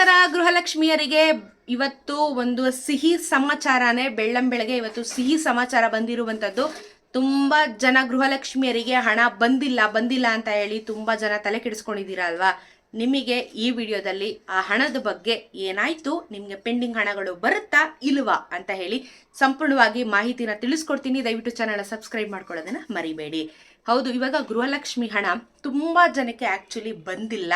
ನಮಸ್ಕಾರ ಗೃಹಲಕ್ಷ್ಮಿಯರಿಗೆ ಇವತ್ತು ಒಂದು ಸಿಹಿ ಸಮಾಚಾರನೇ, ಬೆಳ್ಳಂ ಬೆಳಗ್ಗೆ ಇವತ್ತು ಸಿಹಿ ಸಮಾಚಾರ ಬಂದಿರುವಂಥದ್ದು ತುಂಬ ಜನ ಗೃಹಲಕ್ಷ್ಮಿಯರಿಗೆ ಹಣ ಬಂದಿಲ್ಲ ಬಂದಿಲ್ಲ ಅಂತ ಹೇಳಿ ತುಂಬ ಜನ ತಲೆ ಕೆಡಿಸ್ಕೊಂಡಿದ್ದೀರಾ ಅಲ್ವಾ ನಿಮಗೆ ಈ ವಿಡಿಯೋದಲ್ಲಿ ಆ ಹಣದ ಬಗ್ಗೆ ಏನಾಯ್ತು, ನಿಮಗೆ ಪೆಂಡಿಂಗ್ ಹಣಗಳು ಬರುತ್ತಾ, ಇಲ್ವಾ ಅಂತ ಹೇಳಿ ಸಂಪೂರ್ಣವಾಗಿ ಮಾಹಿತಿನ ತಿಳಿಸ್ಕೊಡ್ತೀನಿ. ದಯವಿಟ್ಟು ಚಾನಲ್ ಸಬ್ಸ್ಕ್ರೈಬ್ ಮಾಡ್ಕೊಳ್ಳೋದನ್ನ ಮರಿಬೇಡಿ. ಹೌದು, ಇವಾಗ ಗೃಹಲಕ್ಷ್ಮಿ ಹಣ ತುಂಬ ಜನಕ್ಕೆ ಆಕ್ಚುಲಿ ಬಂದಿಲ್ಲ.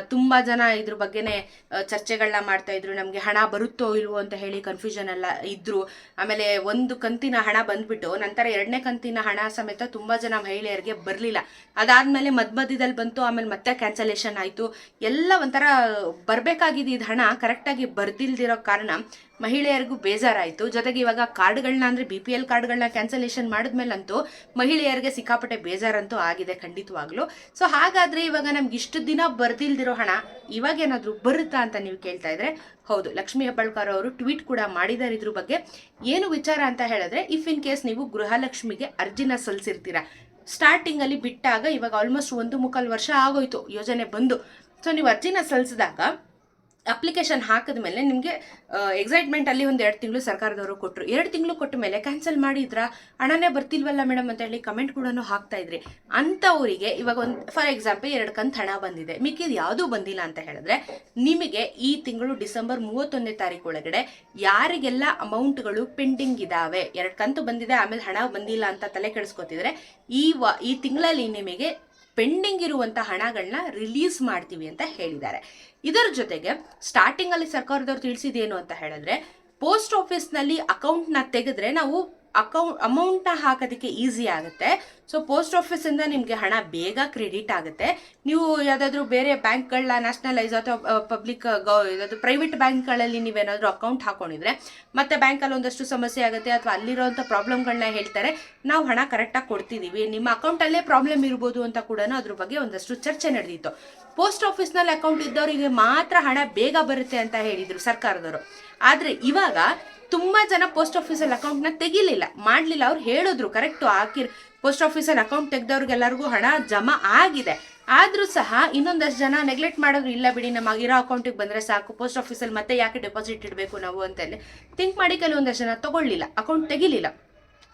ತುಂಬಾ ಜನ ಇದ್ರ ಬಗ್ಗೆನೆ ಚರ್ಚೆಗಳನ್ನ ಮಾಡ್ತಾ ಇದ್ರು. ನಮ್ಗೆ ಹಣ ಬರುತ್ತೋ ಇಲ್ವೋ ಅಂತ ಹೇಳಿ ಕನ್ಫ್ಯೂಷನ್ ಎಲ್ಲ ಇದ್ರು. ಆಮೇಲೆ ಒಂದು ಕಂತಿನ ಹಣ ಬಂದ್ಬಿಟ್ಟು, ನಂತರ ಎರಡನೇ ಕಂತಿನ ಹಣ ಸಮೇತ ತುಂಬಾ ಜನ ಮಹಿಳೆಯರಿಗೆ ಬರ್ಲಿಲ್ಲ. ಅದಾದ್ಮೇಲೆ ಮಧ್ಯ ಮಧ್ಯದಲ್ಲಿ ಬಂತು, ಆಮೇಲೆ ಮತ್ತೆ ಕ್ಯಾನ್ಸಲೇಷನ್ ಆಯ್ತು. ಎಲ್ಲ ಒಂಥರ ಬರ್ಬೇಕಾಗಿದ್ದ ಹಣ. ಕರೆಕ್ಟಾಗಿ ಬರ್ದಿಲ್ದಿರೋ ಕಾರಣ ಮಹಿಳೆಯರಿಗೂ ಬೇಜಾರಾಯಿತು. ಜೊತೆಗೆ ಇವಾಗ ಕಾರ್ಡ್ಗಳನ್ನ ಅಂದರೆ ಬಿ ಪಿ ಎಲ್ ಕಾರ್ಡ್ಗಳನ್ನ ಕ್ಯಾನ್ಸಲೇಷನ್ ಮಾಡಿದ್ಮೇಲಂತೂ ಮಹಿಳೆಯರಿಗೆ ಸಿಕ್ಕಾಪಟ್ಟೆ ಬೇಜಾರಂತೂ ಆಗಿದೆ ಖಂಡಿತವಾಗ್ಲೂ. ಸೊ ಹಾಗಾದರೆ ಇವಾಗ ನಮ್ಗೆ ಇಷ್ಟು ದಿನ ಬರ್ದಿಲ್ದಿರೋ ಹಣ ಇವಾಗ ಏನಾದರೂ ಬರುತ್ತಾ ಅಂತ ನೀವು ಕೇಳ್ತಾ ಇದ್ರೆ, ಹೌದು, ಲಕ್ಷ್ಮೀ ಹೆಬ್ಬಾಳ್ಕರ್ ಅವರು ಟ್ವೀಟ್ ಕೂಡ ಮಾಡಿದ್ದಾರೆ ಇದ್ರ ಬಗ್ಗೆ. ಏನು ವಿಚಾರ ಅಂತ ಹೇಳಿದ್ರೆ ಇಫ್ ಇನ್ ಕೇಸ್ ನೀವು ಗೃಹಲಕ್ಷ್ಮಿಗೆ ಅರ್ಜಿನ ಸಲ್ಲಿಸಿರ್ತೀರಾ. ಸ್ಟಾರ್ಟಿಂಗಲ್ಲಿ ಬಿಟ್ಟಾಗ ಇವಾಗ ಆಲ್ಮೋಸ್ಟ್ ಒಂದು ಮುಕ್ಕಾಲು ವರ್ಷ ಆಗೋಯ್ತು, ಯೋಜನೆ ಬಂದು. ಸೊ ನೀವು ಅರ್ಜಿನ ಸಲ್ಲಿಸಿದಾಗ ಅಪ್ಲಿಕೇಶನ್ ಹಾಕಿದ ಮೇಲೆ ನಿಮಗೆ ಎಕ್ಸೈಟ್ಮೆಂಟ್ ಅಲ್ಲಿ ಒಂದು ಎರಡು ತಿಂಗಳು ಸರ್ಕಾರದವರು ಕೊಟ್ಟರು ಎರಡು ತಿಂಗಳು ಕೊಟ್ಟ ಮೇಲೆ ಕ್ಯಾನ್ಸಲ್ ಮಾಡಿದ್ರ? ಹಣನೇ ಬರ್ತಿಲ್ವಲ್ಲ ಮೇಡಮ್ ಅಂತ ಹೇಳಿ ಕಮೆಂಟ್ ಕೂಡ ಹಾಕ್ತಾ ಇದ್ರಿ. ಅಂಥವರಿಗೆ ಇವಾಗ ಒಂದು ಫಾರ್ ಎಕ್ಸಾಂಪಲ್ ಎರಡು ಕಂತು ಹಣ ಬಂದಿದೆ. ಮಿಕ್ಕಿದ ಯಾವುದೂ ಬಂದಿಲ್ಲ ಅಂತ ಹೇಳಿದ್ರೆ ನಿಮಗೆ ಈ ತಿಂಗಳು ಡಿಸೆಂಬರ್ ಮೂವತ್ತೊಂದನೇ ತಾರೀಕು ಒಳಗಡೆ ಯಾರಿಗೆಲ್ಲ ಅಮೌಂಟ್ಗಳು ಪೆಂಡಿಂಗ್ ಇದಾವೆ, ಎರಡು ಕಂತು ಬಂದಿದೆ, ಆಮೇಲೆ ಹಣ ಬಂದಿಲ್ಲ ಅಂತ ತಲೆ ಕೆಡಿಸ್ಕೊತಿದ್ರೆ ಈ ವ, ಈ ತಿಂಗಳಲ್ಲಿ ನಿಮಗೆ ಪೆಂಡಿಂಗ್ ಇರುವಂಥ ಹಣಗಳನ್ನ ರಿಲೀಸ್ ಮಾಡ್ತೀವಿ ಅಂತ ಹೇಳಿದ್ದಾರೆ. ಇದರ ಜೊತೆಗೆ ಸ್ಟಾರ್ಟಿಂಗ್ ಅಲ್ಲಿ ಸರ್ಕಾರದವ್ರು ತಿಳಿಸಿದೇನು ಅಂತ ಹೇಳಿದ್ರೆ ಪೋಸ್ಟ್ ಆಫೀಸ್ನಲ್ಲಿ ಅಕೌಂಟ್ನ ತೆಗೆದ್ರೆ ನಾವು ಅಕೌಂಟ್ ಅಮೌಂಟ್ನ ಹಾಕೋದಕ್ಕೆ ಈಸಿ ಆಗುತ್ತೆ. ಸೊ ಪೋಸ್ಟ್ ಆಫೀಸಿಂದ ನಿಮ್ಗೆ ಹಣ ಬೇಗ ಕ್ರೆಡಿಟ್ ಆಗುತ್ತೆ. ನೀವು ಯಾವುದಾದ್ರೂ ಬೇರೆ ಬ್ಯಾಂಕ್ಗಳನ್ನ ನ್ಯಾಷನಲೈಸ್ ಅಥವಾ ಪಬ್ಲಿಕ್ ಗೌ, ಯಾವುದಾದ್ರು ಪ್ರೈವೇಟ್ ಬ್ಯಾಂಕ್ಗಳಲ್ಲಿ ನೀವೇನಾದರೂ ಅಕೌಂಟ್ ಹಾಕೊಂಡಿದ್ರೆ, ಮತ್ತೆ ಬ್ಯಾಂಕಲ್ಲಿ ಒಂದಷ್ಟು ಸಮಸ್ಯೆ ಆಗುತ್ತೆ ಅಥವಾ ಅಲ್ಲಿರೋಂಥ ಪ್ರಾಬ್ಲಮ್ಗಳನ್ನ ಹೇಳ್ತಾರೆ, ನಾವು ಹಣ ಕರೆಕ್ಟಾಗಿ ಕೊಡ್ತಿದ್ದೀವಿ ನಿಮ್ಮ ಅಕೌಂಟಲ್ಲೇ ಪ್ರಾಬ್ಲಮ್ ಇರ್ಬೋದು ಅಂತ ಕೂಡ ಅದ್ರ ಬಗ್ಗೆ ಒಂದಷ್ಟು ಚರ್ಚೆ ನಡೆದಿತ್ತು. ಪೋಸ್ಟ್ ಆಫೀಸ್ನಲ್ಲಿ ಅಕೌಂಟ್ ಇದ್ದವರಿಗೆ ಮಾತ್ರ ಹಣ ಬೇಗ ಬರುತ್ತೆ ಅಂತ ಹೇಳಿದರು ಸರ್ಕಾರದವರು. ಆದರೆ ಇವಾಗ ತುಂಬಾ ಜನ ಪೋಸ್ಟ್ ಆಫೀಸಲ್ಲಿ ಅಕೌಂಟ್ನ ತೆಗಿಲಿಲ್ಲ. ಮಾಡ್ಲಿಲ್ಲ. ಅವ್ರು ಹೇಳಿದ್ರು ಕರೆಕ್ಟ್ ಹಾಕಿರ್ ಪೋಸ್ಟ್ ಆಫೀಸಲ್ಲಿ ಅಕೌಂಟ್ ತೆಗ್ದವ್ರಿಗೆಲ್ಲರಿಗೂ ಹಣ ಜಮಾ ಆಗಿದೆ. ಆದರೂ ಸಹ ಇನ್ನೊಂದಷ್ಟು ಜನ ನೆಗ್ಲೆಕ್ಟ್ ಮಾಡೋದು ಇಲ್ಲ ಬಿಡಿ, ನಮ್ಮ ಇರೋ ಅಕೌಂಟಿಗೆ ಬಂದ್ರೆ ಸಾಕು ಪೋಸ್ಟ್ ಆಫೀಸಲ್ಲಿ ಮತ್ತೆ ಯಾಕೆ ಡೆಪಾಸಿಟ್ ಇಡಬೇಕು ನಾವು ಅಂತೇಳಿ ಥಿಂಕ್ ಮಾಡಿ ಕೆಲವೊಂದಷ್ಟು ಜನ ತಗೊಳ್ಳಿಲ್ಲ ಅಕೌಂಟ್ ತೆಗಿಲಿಲ್ಲ.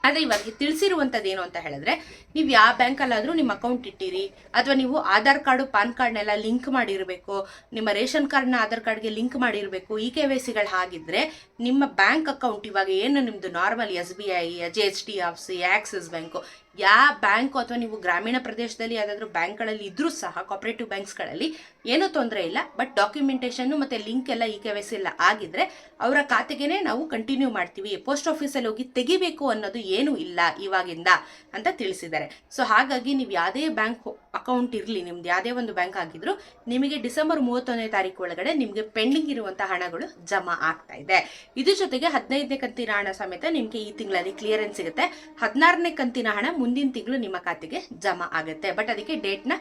ಆದ್ರೆ ಇವಾಗ ತಿಳಿಸಿರುವಂಥದ್ದು ಏನು ಅಂತ ಹೇಳಿದ್ರೆ, ನೀವು ಯಾವ ಬ್ಯಾಂಕಲ್ಲಾದರೂ ನಿಮ್ಮ ಅಕೌಂಟ್ ಇಟ್ಟಿರಿ, ಅಥವಾ ನೀವು ಆಧಾರ್ ಕಾರ್ಡು, ಪಾನ್ ಕಾರ್ಡ್ನೆಲ್ಲ ಲಿಂಕ್ ಮಾಡಿರಬೇಕು, ನಿಮ್ಮ ರೇಷನ್ ಕಾರ್ಡ್ನ ಆಧಾರ್ ಕಾರ್ಡ್ಗೆ ಲಿಂಕ್ ಮಾಡಿರಬೇಕು ಇ ಕೆ ವೈ ಸಿಗಳು ಹಾಗಿದ್ರೆ ನಿಮ್ಮ ಬ್ಯಾಂಕ್ ಅಕೌಂಟ್ ಇವಾಗ ಏನು ನಿಮ್ಮದು normal S B I G H D F C Axis bank ಯಾವ ಬ್ಯಾಂಕು ಅಥವಾ ನೀವು ಗ್ರಾಮೀಣ ಪ್ರದೇಶದಲ್ಲಿ ಯಾವುದಾದ್ರೂ ಬ್ಯಾಂಕ್ಗಳಲ್ಲಿ ಇದ್ರೂ ಸಹ ಕಾಪರೇಟಿವ್ ಬ್ಯಾಂಕ್ಸ್ಗಳಲ್ಲಿ ಏನೂ ತೊಂದರೆ ಇಲ್ಲ. ಬಟ್ ಡಾಕ್ಯುಮೆಂಟೇಷನ್ನು ಮತ್ತೆ ಲಿಂಕ್ ಎಲ್ಲ ಈ ಕೆ ವೈ ಸಿ ಎಲ್ಲ ಆಗಿದ್ರೆ ಅವರ ಖಾತೆಗೇ ನಾವು ಕಂಟಿನ್ಯೂ ಮಾಡ್ತೀವಿ. ಪೋಸ್ಟ್ ಆಫೀಸಲ್ಲಿ ಹೋಗಿ ತೆಗಿಬೇಕು ಅನ್ನೋದು ಏನೂ ಇಲ್ಲ ಇವಾಗಿಂದ ಅಂತ ತಿಳಿಸಿದ್ದಾರೆ. ಸೊ ಹಾಗಾಗಿ ನೀವು ಯಾವುದೇ ಬ್ಯಾಂಕ್ ಅಕೌಂಟ್ ಇರಲಿ, ನಿಮ್ದು ಯಾವುದೇ ಒಂದು ಬ್ಯಾಂಕ್ ಆಗಿದ್ರು, ನಿಮಗೆ ಡಿಸೆಂಬರ್ ಮೂವತ್ತೊಂದನೇ ತಾರೀಕು ಒಳಗಡೆ ನಿಮಗೆ ಪೆಂಡಿಂಗ್ ಇರುವಂಥ ಹಣಗಳು ಜಮಾ ಆಗ್ತಾ ಇದೆ. ಇದ್ರ ಜೊತೆಗೆ ಹದಿನೈದನೇ ಕಂತಿನ ಹಣ ಸಮೇತ ನಿಮಗೆ ಈ ತಿಂಗಳಲ್ಲಿ ಕ್ಲಿಯರೆನ್ಸ್ ಸಿಗುತ್ತೆ. ಹದಿನಾರನೇ ಕಂತಿನ ಹಣ ಮುಂದಿನ ತಿಂಗಳು ನಿಮ್ಮ ಖಾತೆಗೆ ಜಮಾ ಆಗುತ್ತೆ. ಬಟ್ ಅದಕ್ಕೆ ಡೇಟ್ನ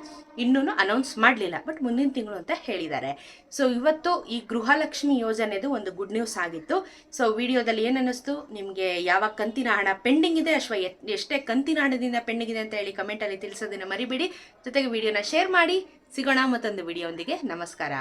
ಇನ್ನೂ ಅನೌನ್ಸ್ ಮಾಡಲಿಲ್ಲ. ಬಟ್ ಮುಂದಿನ ತಿಂಗಳು ಅಂತ ಹೇಳಿದ್ದಾರೆ. ಸೊ ಇವತ್ತು ಈ ಗೃಹಲಕ್ಷ್ಮಿ ಯೋಜನೆದು ಒಂದು ಗುಡ್ ನ್ಯೂಸ್ ಆಗಿತ್ತು. ಸೊ ವಿಡಿಯೋದಲ್ಲಿ ಏನನ್ನಿಸ್ತು? ನಿಮಗೆ ಯಾವ ಕಂತಿನ ಹಣ ಪೆಂಡಿಂಗ್ ಇದೆ ಅಥವಾ ಎಷ್ಟೇ ಕಂತಿನ ಹಣದಿಂದ ಪೆಂಡಿಂಗ್ ಇದೆ ಅಂತ ಹೇಳಿ ಕಮೆಂಟಲ್ಲಿ ತಿಳಿಸೋದನ್ನ ಮರಿಬೇಡಿ. ಜೊತೆಗೆ ವಿಡಿಯೋನ ಶೇರ್ ಮಾಡಿ ಸಿಗೋಣ ಮತ್ತೊಂದು ವಿಡಿಯೋ ನಮಸ್ಕಾರ.